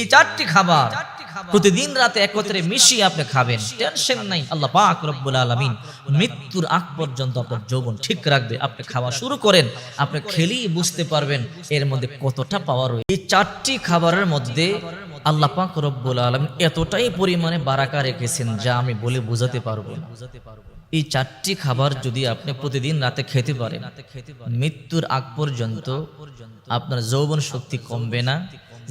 এই চারটি খাবার প্রতিদিন রাতে একত্রে মিশিয়ে আপনি খাবেন। টেনশন নাই আল্লাহ পাক রব্বুল আলামিন মৃত্যুর আগ পর্যন্ত আপনার যৌবন ঠিক রাখবে আপনি খাওয়া শুরু করেন আপনি খেলেই বুঝতে পারবেন এর মধ্যে কতটা পাওয়ার রয়েছে এই চারটি খাবারের মধ্যে আল্লাহ পাক রব্বুল আলামিন এতটাই পরিমাণে বারাকা রেখেছেন যা আমি বলে বোঝাতে পারব না। এই চারটি খাবার যদি আপনি প্রতিদিন রাতে খেতে পারেন মৃত্যুর আগ পর্যন্ত আপনার যৌবন শক্তি কমবে না।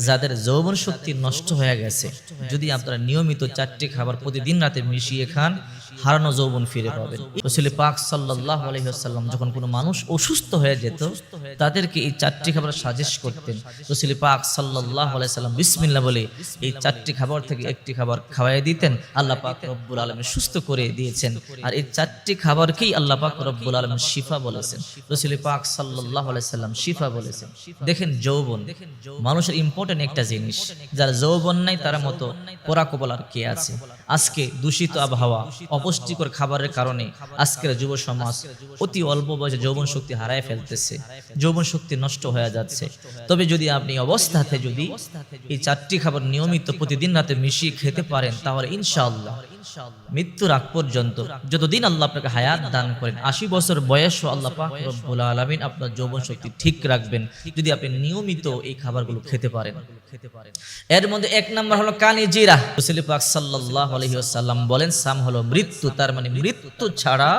যাদের যৌবন শক্তি নষ্ট হয়ে গেছে, যদি আপনারা নিয়মিত চারটি খাবার প্রতিদিন রাতে মিশিয়ে খান হারানো যৌবন ফিরে পাবেন রসুল পাক সাল্লাহ আলহিহাল্লাম যখন কোনো মানুষ অসুস্থ হয়ে যেত তাদেরকে এই চারটি খাবার সাজেস্ট করতেন। রসুল পাক সাল্লাহ আলাইসাল্লাম বিসমিল্লা বলে এই চারটি খাবার থেকে একটি খাবার খাওয়াই দিতেন। আল্লাহ পাক রব্বুল আলম সুস্থ করে দিয়েছেন। আর এই চারটি খাবারকেই আল্লাহ পাক রব্বুল আলম শিফা বলেছেন। রসুল পাক সাল্লাহ আলাইসাল্লাম শিফা বলেছেন। দেখেন যৌবন। মানুষের ইম্পর্টেন্ট একটা জিনিস। যারা যৌবন নাই তার মতো পরাকবল আর কে আছে? আজকে দূষিত আবহাওয়া অপুষ্টিকর খাবারের কারণে আজকের যুব সমাজ অতি অল্প বয়সে যৌবন শক্তি হারায় ফেলতেছে। যৌবন শক্তি নষ্ট হয়ে যাচ্ছে। তবে যদি আপনি অবস্থাতে যদি এই চারটি খাবার নিয়মিত প্রতিদিন রাতে মিশিয়ে খেতে পারেন, তাহলে ইনশাআল্লাহ মৃত্যুর আগ পর্যন্ত যতদিন আল্লাহ আপনাকে হায়াত দান করেন আশি বছর বয়সও আল্লাহ পাক রব্বুল আলামিন আপনার যৌবন শক্তি ঠিক রাখবেন যদি আপনি নিয়মিত এই খাবারগুলো খেতে পারেন। এর মধ্যে এক নম্বর হলো কানি জিরা। পাক সাল্লাল্লাহু আলাইহি ওয়াসাল্লাম বলেন সাম হলো মৃত্যু তার মানে মৃত্যু ছাড়া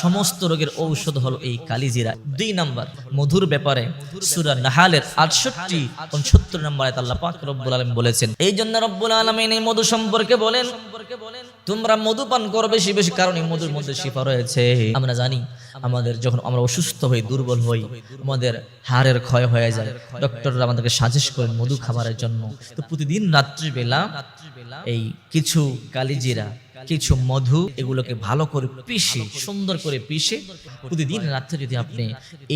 সমস্ত রোগের ঔষধ হলো এই কালিজিরা দুই নম্বর মধুর ব্যাপারে সূরা নাহালের 68 69 নম্বর আল্লাহ পাক রব্বুল আলামিন বলেছেন। এই জন্য রব্বুল আলামিন এই মধু সম্পর্কে বলেন তোমরা মধু পান করো বেশি বেশি কারণ মধুর মধ্যে শিফা রয়েছে। আমরা জানি আমাদের যখন আমরা অসুস্থ হই দুর্বল হই আমাদের হাড়ের ক্ষয় হয়ে যায়। ডক্টররা আমাদেরকে সাজেস্ট করেন মধু খাবারের জন্য। তো প্রতিদিন রাত্রিবেলা এই কিছু কালিজিরা কিছু মধু এগুলোকে ভালো করে পিষে, সুন্দর করে পিষে প্রতিদিন রাত্রে যদি আপনি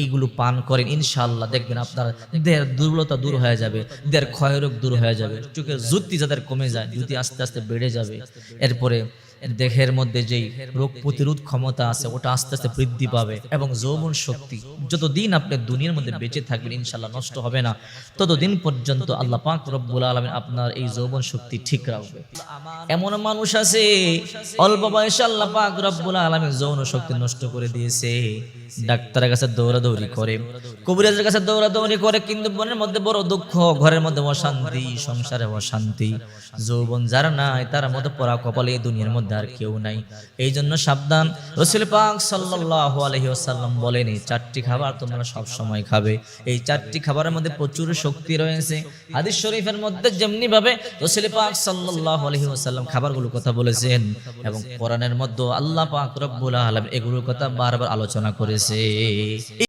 এইগুলো পান করেন ইনশাল্লাহ দেখবেন আপনার দেহের দুর্বলতা দূর হয়ে যাবে, দেহের ক্ষয়রোগ দূর হয়ে যাবে, চোখের জুতি যাদের কমে যায় জুতি আস্তে আস্তে বেড়ে যাবে। এরপরে দেহের মধ্যে যেই রোগ প্রতিরোধ ক্ষমতা আছে, ওটা আস্তে আস্তে বৃদ্ধি পাবে এবং যৌবন শক্তি যতদিন আপনি দুনিয়ার মধ্যে বেঁচে থাকবেন ইনশাল্লাহ নষ্ট হবে না। ততদিন পর্যন্ত আল্লাহ পাক রব্বুল আলমিন আপনার এই যৌবন শক্তি ঠিক রাখবে। এমন মানুষ আছে, অল্প বয়সে আল্লাহ পাক রব্বুল আলমিন যৌন শক্তি নষ্ট করে দিয়েছে। ডাক্তারের কাছে দৌড়াদৌড়ি করে, কবিরাজের কাছে দৌড়াদৌড়ি করে, কিন্তু মনের মধ্যে বড় দুঃখ, ঘরের মধ্যে অশান্তি, সংসারে অশান্তি। যৌবন যারা নাই, তার মধ্যে পড়া কপালে দুনিয়ার মধ্যে আর কেউ নাই। এই জন্য সাবধান। রসুল পাক সাল্লাল্লাহু আলাইহি ওয়াসাল্লাম বলেন এই চারটি খাবার তোমরা সব সময় খাবে। এই চারটি খাবারের মধ্যে প্রচুর শক্তি রয়েছে। হাদিস শরীফের মধ্যে যেমনি ভাবে রসুল পাক সাল্লাল্লাহু আলাইহি ওয়াসাল্লাম খাবারগুলোর কথা বলেছেন এবং কোরআনের মধ্যে আল্লাহ পাক রব্বুল আলামিন এগুলোর কথা বারবার আলোচনা করেছে।